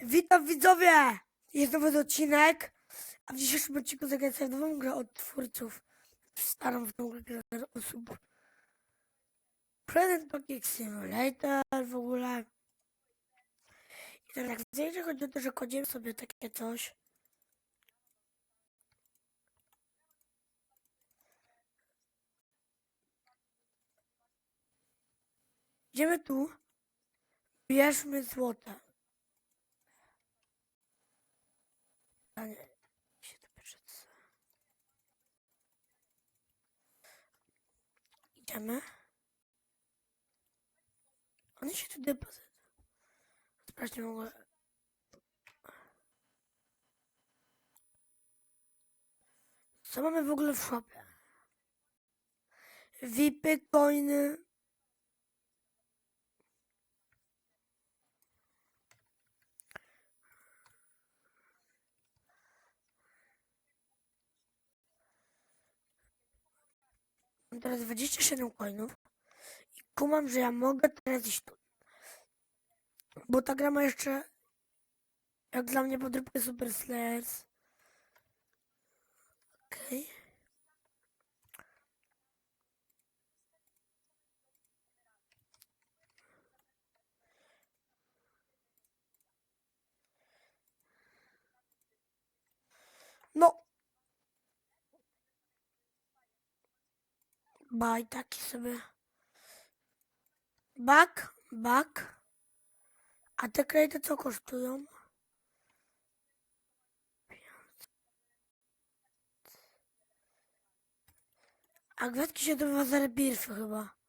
Witam widzowie! Jest nowy odcinek, a w dzisiejszym odcinku zagrałem nową grę od twórców. Starą w tą grę osób. Present Pocket Simulator w ogóle. I teraz jak widzę, chodzi o to, że kładziemy sobie takie coś. Idziemy tu. Bierzmy złote. A nie, się to przed... Idziemy. One się tu depozyt. Sprawdźmy w ogóle. Co mamy w ogóle w shopie? VIPy, coiny. Mam teraz 27 coinów. I kumam, że ja mogę teraz iść tu. Bo ta gra ma jeszcze, jak dla mnie, podróbkę Super Slayers. Okej. No. Baj taki sobie. Bak, bak. A te kredy co kosztują? A gwiazdki się dobywa za rebirfy chyba.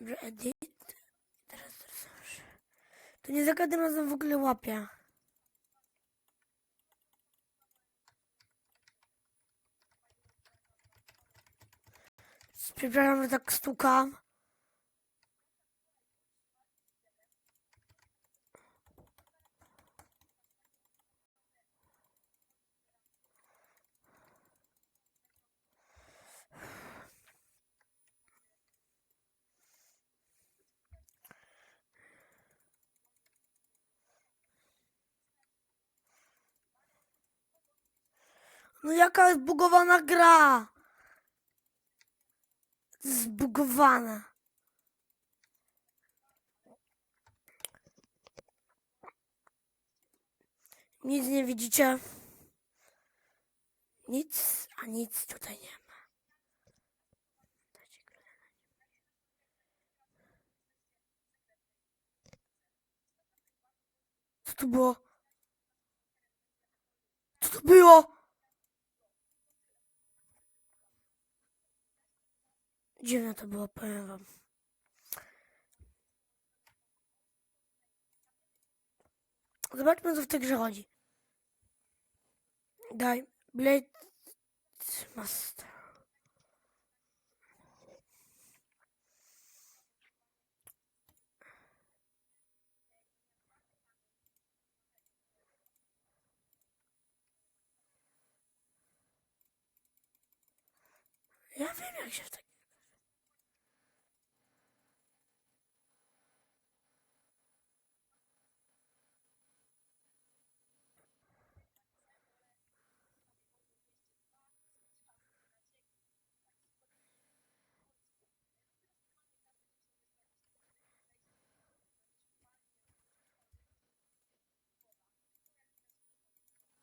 Reddit. Teraz, teraz, teraz. To nie za każdym razem w ogóle łapie. Przepraszam, że tak stukam. No jaka zbugowana gra? Zbugowana. Nic nie widzicie? Nic, a nic tutaj nie ma. Co to było? Co to było? Dziwne to było, powiem wam. Zobaczmy, co w tej grze chodzi. Daj, Blade Master. Ja wiem, jak się w tak...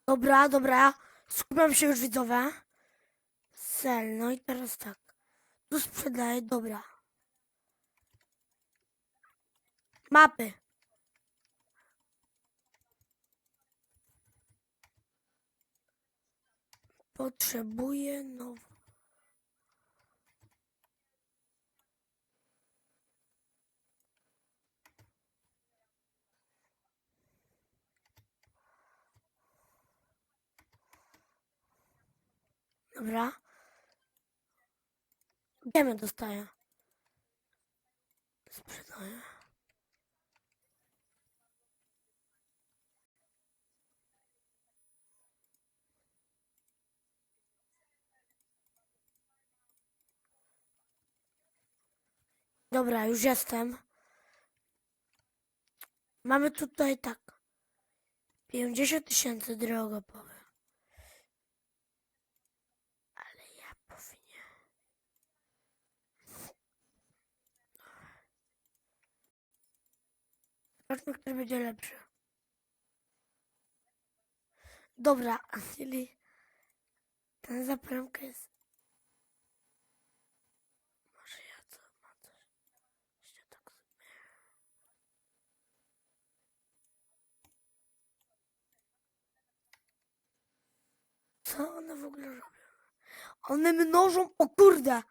Dobra, dobra. Skupiam się już widzowe. Sel, no i teraz tak. Tu sprzedaję, dobra. Mapy. Potrzebuję nową. Dobra. Diament dostaję. Sprzedaję. Dobra, już jestem. Mamy tutaj tak. 50 tysięcy drogo powiem. Zobaczmy, który będzie lepszy. Dobra, czyli ten za bramkę jest. Może ja to mam coś. Jeszcze tak sobie. Co one w ogóle robią? One mnożą, o kurde!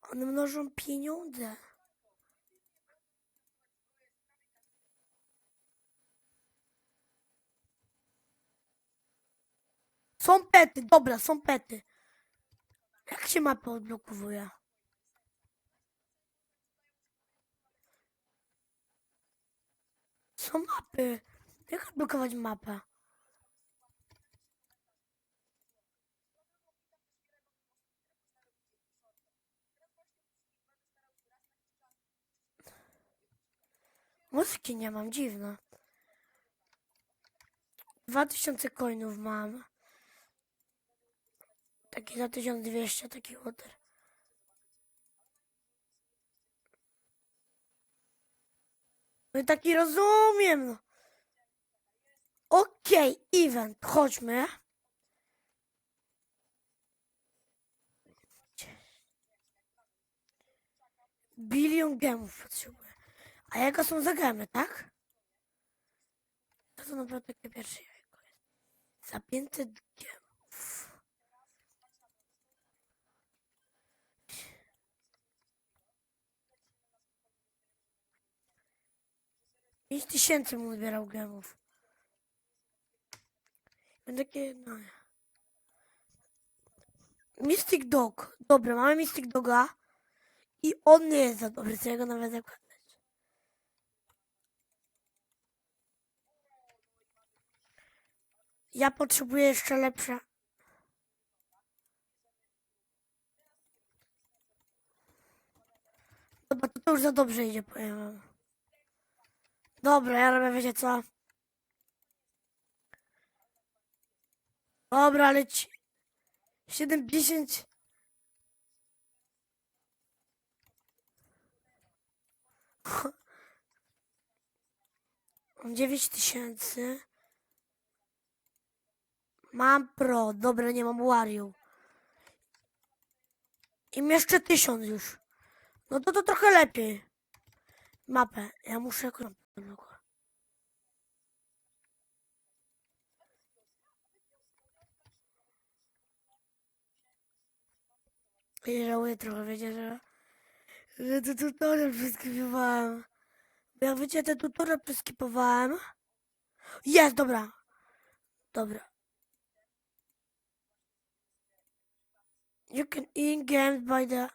One mnożą pieniądze. Są pety, dobra, są pety. Jak się mapę odblokowuje? Są mapy. Jak odblokować mapę? Muzyki nie mam, dziwne. 2000 coinów mam. Taki za 1200, taki water. No taki rozumiem, no. Okej, okay, event, chodźmy. Bilion gemów potrzebuję. A jaka są za gemy, tak? To są naprawdę takie pierwsze jajko jest. Za 500 gem. 5 tysięcy mu zbierał gemów. Będę takie... No. Mystic Dog. Dobra, mamy Mystic Doga. I on nie jest za dobry, co ja go nawet zakładać. Ja potrzebuję jeszcze lepsze. Dobra, to, to już za dobrze idzie, powiem wam. Dobra, ja robię, wiecie co? Dobra, leci. 70. Mam 9 tysięcy. Mam pro, dobra, nie mam Wario. I jeszcze tysiąc już. No to to trochę lepiej. Mapę. Ja muszę odblokować. I żałuję trochę, wiecie, że, że te tutorial przeskipowałem. Bo jak wiecie, te tutorial przeskipowałem. Jest, dobra. Dobra. You can in games by the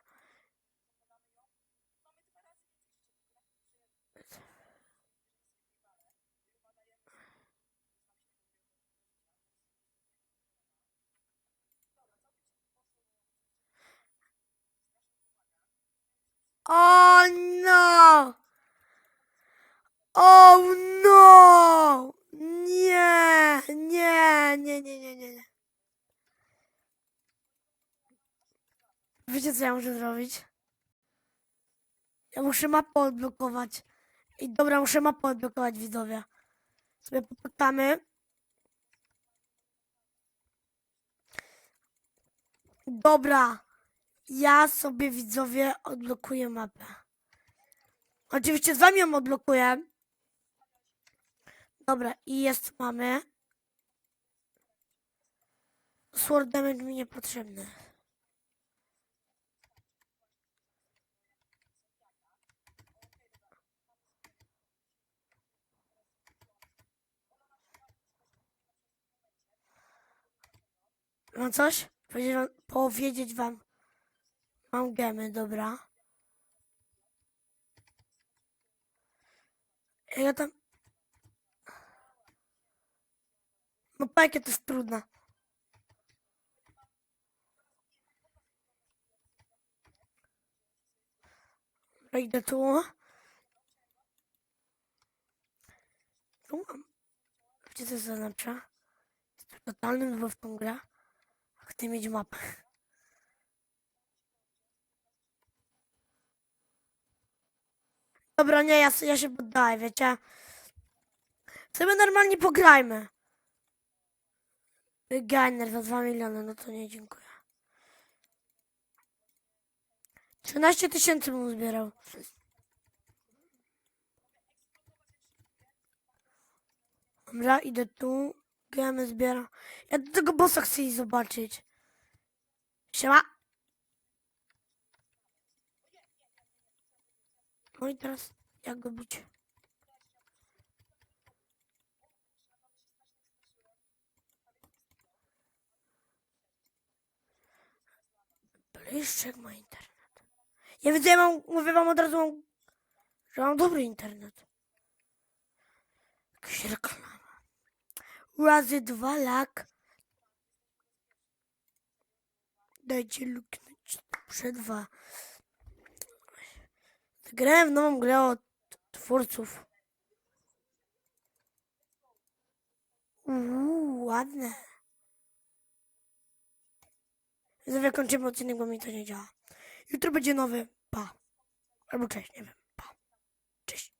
Oh no! Oh no! Nie, nie, nie, nie, nie, nie. Wiecie co ja muszę zrobić? Ja muszę mapę odblokować. I dobra, muszę mapę odblokować widzowie. Sobie popytamy. Dobra. Ja sobie widzowie odblokuję mapę. Oczywiście z wami ją odblokuję. Dobra, i jest mamy. Sword damage mi niepotrzebny. Mam coś? Powiedzieć wam, wam. Mam gemy, dobra. Ja tam... No pa, jakie to jest trudne. Idę tu. Tu mam. Gdzie to zaznacza? Jestem totalnym zbawcą gra. Chcę mieć mapę. Dobra, nie, ja, ja się poddaję, wiecie. Sobie normalnie pograjmy. Gainer za 2 miliony, no to nie, dziękuję. 13 tysięcy bym zbierał. Dobra, idę tu. Gemy zbieram. Ja do tego bossa chcę zobaczyć. Siema. No i teraz jak go bić? Blyszczek ma internet. Ja widzę, ja mam, mówię wam od razu, mam, że mam dobry internet. Jakaś reklama. Razy dwa lak. Dajcie luknąć. Przed dwa. Grałem w nową grę od twórców. Uuu, ładne. Widzowie, kończymy odcinek, bo mi to nie działa. Jutro będzie nowy. Pa. Albo cześć, nie wiem.